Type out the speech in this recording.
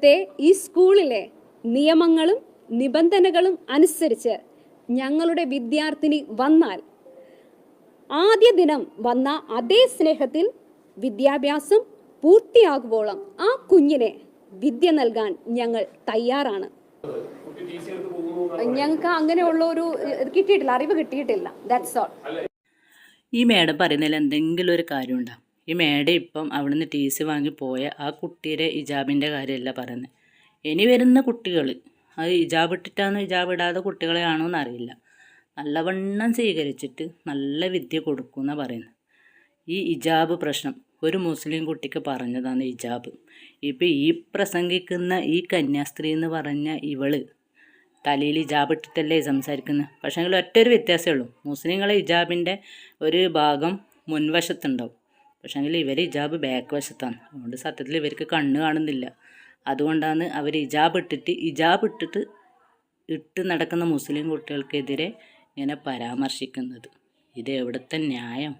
ഇന്നത്തെ ഈ സ്കൂളിലെ നിയമങ്ങളും നിബന്ധനകളും അനുസരിച്ച് ഞങ്ങളുടെ വിദ്യാർത്ഥിനി വന്നാൽ ആദ്യ ദിനം വന്ന അതേ സ്നേഹത്തിൽ വിദ്യാഭ്യാസം പൂർത്തിയാകുവോളം ആ കുഞ്ഞിനെ വിദ്യ നൽകാൻ ഞങ്ങൾ തയ്യാറാണ്. ഞങ്ങൾക്ക് അങ്ങനെയുള്ള ഒരു കിട്ടിയിട്ടില്ല അറിവ് കിട്ടിയിട്ടില്ല. ദാറ്റ്സ് ഓൾ ഈ മേഡം പറയുന്നതിൽ എന്തെങ്കിലും ഒരു കാര്യമുണ്ടാവും ഈ മേഡം ഇപ്പം അവിടുന്ന് ടി സി വാങ്ങി പോയ ആ കുട്ടിയുടെ ഇജാബിന്റെ കാര്യമല്ല പറയുന്നത് ഇനി വരുന്ന കുട്ടികൾ അത് ഇജാബ് ഇട്ടിട്ടാണോ ഇജാബ് ഇടാതെ കുട്ടികളെയാണോ എന്നറിയില്ല. നല്ലവണ്ണം സ്വീകരിച്ചിട്ട് നല്ല വിദ്യ കൊടുക്കും എന്നാണ് പറയുന്നത് ഈ ഇജാബ് പ്രശ്നം ഒരു മുസ്ലിം കുട്ടിക്ക് പറഞ്ഞതാണ് ഇജാബ് ഇപ്പം ഈ പ്രസംഗിക്കുന്ന ഈ കന്യാസ്ത്രീ എന്ന് പറഞ്ഞ ഇവൾ തലയിൽ ഇജാബ് ഇട്ടിട്ടല്ലേ സംസാരിക്കുന്നത് പക്ഷേ എങ്കിൽ ഒറ്റൊരു വ്യത്യാസമേ ഉള്ളൂ. മുസ്ലിങ്ങളെ ഇജാബിന്റെ ഒരു ഭാഗം മുൻവശത്തുണ്ടാവും. പക്ഷേങ്കിൽ ഇവർ ഹിജാബ് ബാക്ക് വശത്താണ്. അതുകൊണ്ട് സത്യത്തിൽ ഇവർക്ക് കണ്ണ് കാണുന്നില്ല. അതുകൊണ്ടാണ് അവർ ഹിജാബ് ഇട്ടിട്ട് ഹിജാബ് ഇട്ടിട്ട് ഇട്ട് നടക്കുന്ന മുസ്ലിം കുട്ടികൾക്കെതിരെ ഇങ്ങനെ പരാമർശിക്കുന്നത്. ഇത് എവിടുത്തെ ന്യായം?